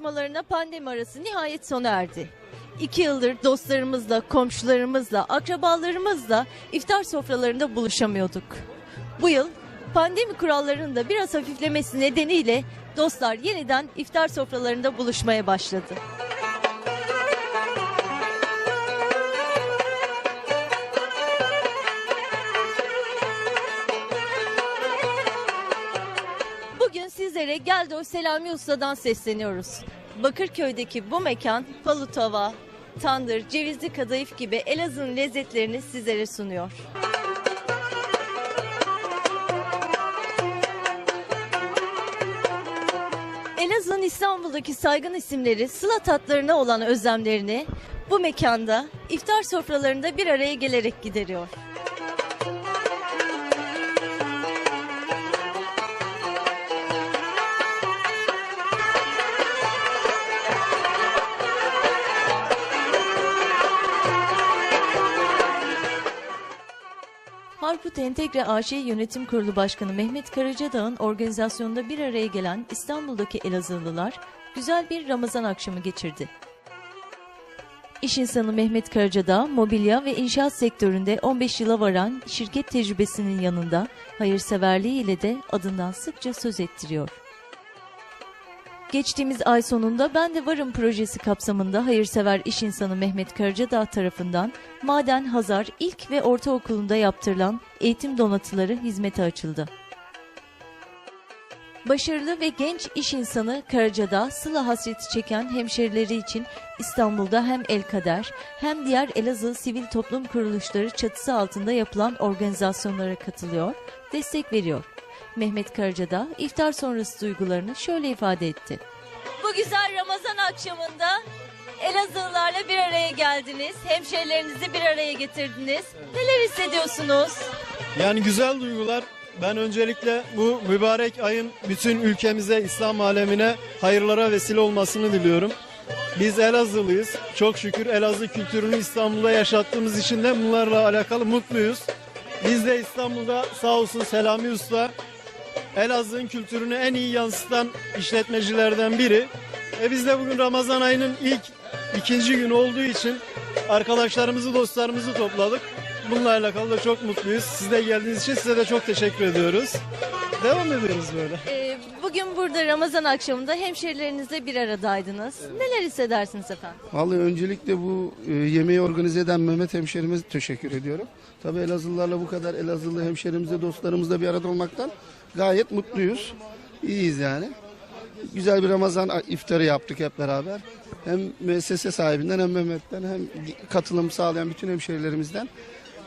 Buluşmalarına pandemi arası nihayet sona erdi. İki yıldır dostlarımızla, komşularımızla, akrabalarımızla iftar sofralarında buluşamıyorduk. Bu yıl pandemi kurallarının da biraz hafiflemesi nedeniyle dostlar yeniden iftar sofralarında buluşmaya başladı. Bugün sizlere Geldo Selami Usta'dan sesleniyoruz. Bakırköy'deki bu mekan palu tava, tandır, cevizli kadayıf gibi Elazığ'ın lezzetlerini sizlere sunuyor. Elazığ'ın İstanbul'daki saygın isimleri sıla tatlarına olan özlemlerini bu mekanda iftar sofralarında bir araya gelerek gideriyor. Harput Entegre AŞ Yönetim Kurulu Başkanı Mehmet Karacadağ'ın organizasyonunda bir araya gelen İstanbul'daki Elazığlılar güzel bir Ramazan akşamı geçirdi. İş insanı Mehmet Karacadağ, mobilya ve inşaat sektöründe 15 yıla varan şirket tecrübesinin yanında hayırseverliği ile de adından sıkça söz ettiriyor. Geçtiğimiz ay sonunda Ben de Varım projesi kapsamında hayırsever iş insanı Mehmet Karacadağ tarafından Maden Hazar İlk ve Ortaokulu'nda yaptırılan eğitim donatıları hizmete açıldı. Başarılı ve genç iş insanı Karacadağ, Sıla hasreti çeken hemşerileri için İstanbul'da hem El Kader hem diğer Elazığ sivil toplum kuruluşları çatısı altında yapılan organizasyonlara katılıyor, destek veriyor. Mehmet Karacadağ iftar sonrası duygularını şöyle ifade etti. Bu güzel Ramazan akşamında Elazığlılarla bir araya geldiniz. Hemşerilerinizi bir araya getirdiniz. Neler hissediyorsunuz? Yani güzel duygular. Ben öncelikle bu mübarek ayın bütün ülkemize, İslam alemine hayırlara vesile olmasını diliyorum. Biz Elazığlıyız. Çok şükür Elazığ kültürünü İstanbul'da yaşattığımız için de bunlarla alakalı mutluyuz. Biz de İstanbul'da sağ olsun Selami Usta Elazığ'ın kültürünü en iyi yansıtan işletmecilerden biri. E biz de bugün Ramazan ayının ilk ikinci günü olduğu için arkadaşlarımızı, dostlarımızı topladık. Bununla alakalı da çok mutluyuz. Siz de geldiğiniz için size de çok teşekkür ediyoruz. Devam ediyoruz böyle. Ee, bugün burada Ramazan akşamında hemşerilerinizle bir aradaydınız. Neler hissedersiniz efendim? Vallahi öncelikle bu e, yemeği organize eden Mehmet hemşerimize teşekkür ediyorum. Tabii Elazığlılarla bu kadar Elazığlı hemşerimizle, dostlarımızla bir arada olmaktan gayet mutluyuz. İyiyiz yani. Güzel bir Ramazan iftarı yaptık hep beraber. Hem müessese sahibinden hem Mehmet'ten hem katılım sağlayan bütün hemşerilerimizden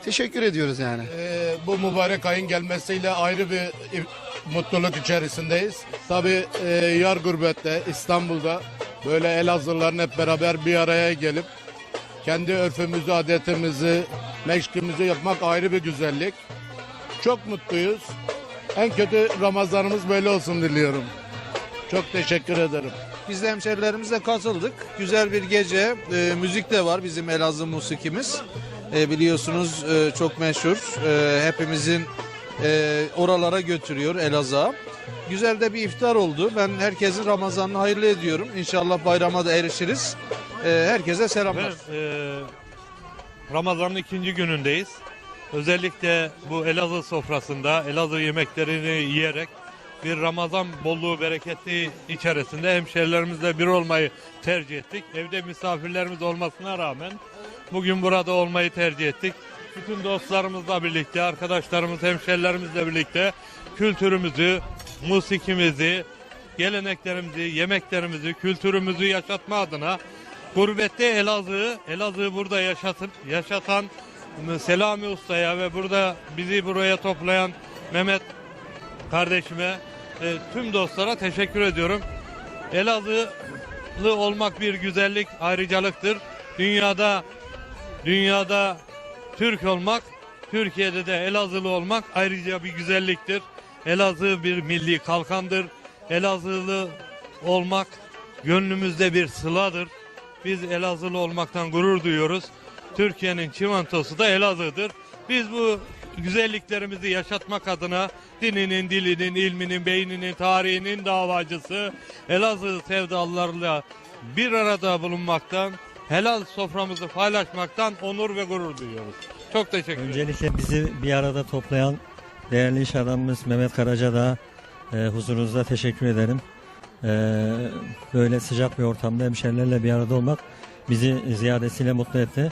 teşekkür ediyoruz yani. Ee, bu mübarek ayın gelmesiyle ayrı bir i- mutluluk içerisindeyiz. Tabii e, yar gurbette İstanbul'da böyle Elazığlıların hep beraber bir araya gelip kendi örfümüzü, adetimizi, meşkimizi yapmak ayrı bir güzellik. Çok mutluyuz. En kötü Ramazanımız böyle olsun diliyorum. Çok teşekkür ederim. Biz de hemşerilerimizle katıldık. Güzel bir gece. E, müzik de var bizim Elazığ musikimiz. E, biliyorsunuz e, çok meşhur. E, hepimizin e, oralara götürüyor Elazığ'a. Güzel de bir iftar oldu. Ben herkesin Ramazan'ını hayırlı ediyorum. İnşallah bayrama da erişiriz. E, herkese selamlar. Ve e, Ramazan'ın ikinci günündeyiz. Özellikle bu Elazığ sofrasında Elazığ yemeklerini yiyerek bir Ramazan bolluğu bereketi içerisinde hemşerilerimizle bir olmayı tercih ettik. Evde misafirlerimiz olmasına rağmen bugün burada olmayı tercih ettik. Bütün dostlarımızla birlikte, arkadaşlarımız, hemşerilerimizle birlikte kültürümüzü, musikimizi, geleneklerimizi, yemeklerimizi, kültürümüzü yaşatma adına gurbette Elazığ'ı, Elazığ'ı burada yaşatıp, yaşatan Selami Usta'ya ve burada bizi buraya toplayan Mehmet kardeşime, e, tüm dostlara teşekkür ediyorum. Elazığlı olmak bir güzellik, ayrıcalıktır. Dünyada dünyada Türk olmak Türkiye'de de Elazığlı olmak ayrıca bir güzelliktir. Elazığ bir milli kalkandır. Elazığlı olmak gönlümüzde bir sıladır. Biz Elazığlı olmaktan gurur duyuyoruz. Türkiye'nin çimentosu da Elazığ'dır. Biz bu güzelliklerimizi yaşatmak adına dininin, dilinin, ilminin, beyninin, tarihinin davacısı Elazığ sevdalılarla bir arada bulunmaktan, helal soframızı paylaşmaktan onur ve gurur duyuyoruz. Çok teşekkür ederim. Öncelikle bizi bir arada toplayan değerli iş adamımız Mehmet Karaca'da e, huzurunuzda teşekkür ederim. E, böyle sıcak bir ortamda hemşerilerle bir arada olmak bizi ziyadesiyle mutlu etti.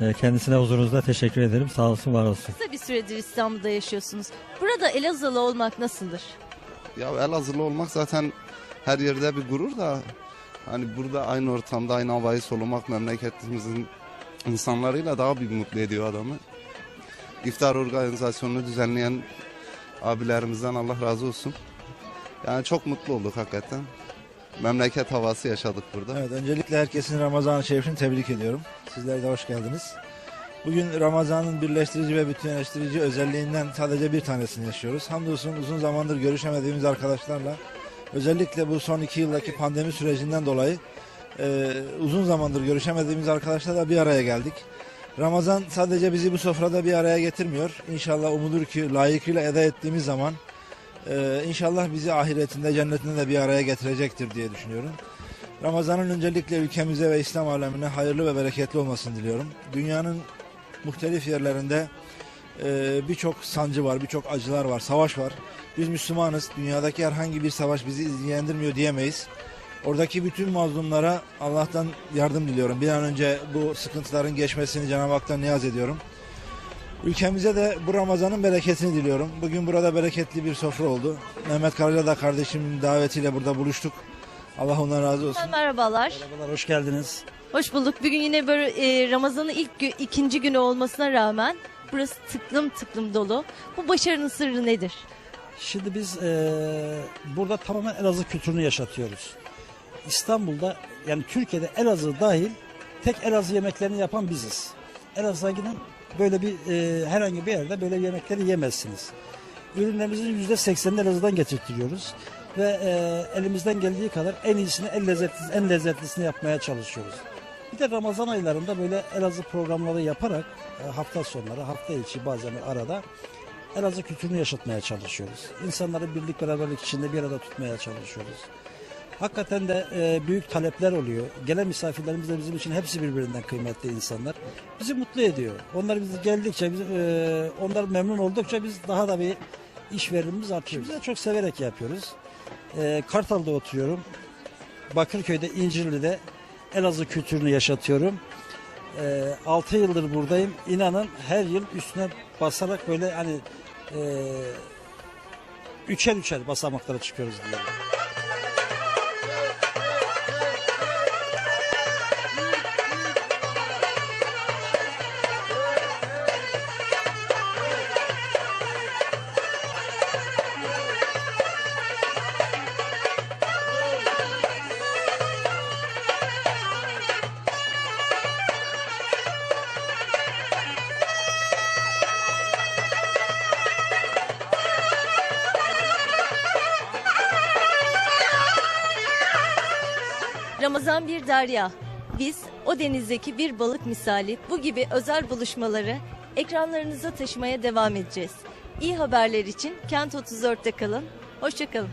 E, kendisine huzurunuzda teşekkür ederim. Sağ olsun, var olsun. Kısa bir süredir İstanbul'da yaşıyorsunuz. Burada Elazığlı olmak nasıldır? Ya Elazığlı olmak zaten her yerde bir gurur da hani burada aynı ortamda aynı havayı solumak memleketimizin insanlarıyla daha bir mutlu ediyor adamı. İftar organizasyonunu düzenleyen abilerimizden Allah razı olsun. Yani çok mutlu olduk hakikaten. Memleket havası yaşadık burada. Evet, öncelikle herkesin Ramazan-ı Şerif'ini tebrik ediyorum. Sizler de hoş geldiniz. Bugün Ramazan'ın birleştirici ve bütünleştirici özelliğinden sadece bir tanesini yaşıyoruz. Hamdolsun uzun zamandır görüşemediğimiz arkadaşlarla özellikle bu son iki yıldaki pandemi sürecinden dolayı e, uzun zamandır görüşemediğimiz arkadaşlarla bir araya geldik. Ramazan sadece bizi bu sofrada bir araya getirmiyor. İnşallah umudur ki layıkıyla eda ettiğimiz zaman e, inşallah bizi ahiretinde cennetinde de bir araya getirecektir diye düşünüyorum. Ramazan'ın öncelikle ülkemize ve İslam alemine hayırlı ve bereketli olmasını diliyorum. Dünyanın muhtelif yerlerinde e, birçok sancı var, birçok acılar var, savaş var. Biz Müslümanız. Dünyadaki herhangi bir savaş bizi ilgilendirmiyor diyemeyiz. Oradaki bütün mazlumlara Allah'tan yardım diliyorum. Bir an önce bu sıkıntıların geçmesini Cenab-ı Hak'tan niyaz ediyorum. Ülkemize de bu Ramazan'ın bereketini diliyorum. Bugün burada bereketli bir sofra oldu. Mehmet Karaca da kardeşimin davetiyle burada buluştuk. Allah ondan razı olsun. Merhabalar. Merhabalar, hoş geldiniz. Hoş bulduk. Bugün yine böyle e, Ramazan'ın ilk gü- ikinci günü olmasına rağmen burası tıklım tıklım dolu. Bu başarının sırrı nedir? Şimdi biz eee, burada tamamen Elazığ kültürünü yaşatıyoruz. İstanbul'da yani Türkiye'de Elazığ dahil tek Elazığ yemeklerini yapan biziz. Elazığ'a gidin böyle bir eee, herhangi bir yerde böyle yemekleri yemezsiniz. Ürünlerimizin yüzde seksenini Elazığ'dan getirtiyoruz ve eee, elimizden geldiği kadar en iyisini, en lezzetlisini, en lezzetlisini yapmaya çalışıyoruz. Bir de Ramazan aylarında böyle Elazığ programları yaparak e, hafta sonları, hafta içi bazen arada Elazığ kültürünü yaşatmaya çalışıyoruz. İnsanları birlik beraberlik içinde bir arada tutmaya çalışıyoruz. Hakikaten de e, büyük talepler oluyor. Gelen misafirlerimiz de bizim için hepsi birbirinden kıymetli insanlar. Bizi mutlu ediyor. Onlar bizi geldikçe, biz, e, onlar memnun oldukça biz daha da bir iş verimimiz artıyor. Biz de çok severek yapıyoruz. E, Kartal'da oturuyorum. Bakırköy'de, İncirli'de Elazığ kültürünü yaşatıyorum. 6 yıldır buradayım. İnanın her yıl üstüne basarak böyle hani e, üçer üçer basamaklara çıkıyoruz diyelim. Ramazan bir derya. Biz o denizdeki bir balık misali bu gibi özel buluşmaları ekranlarınıza taşımaya devam edeceğiz. İyi haberler için Kent 34'te kalın. Hoşçakalın.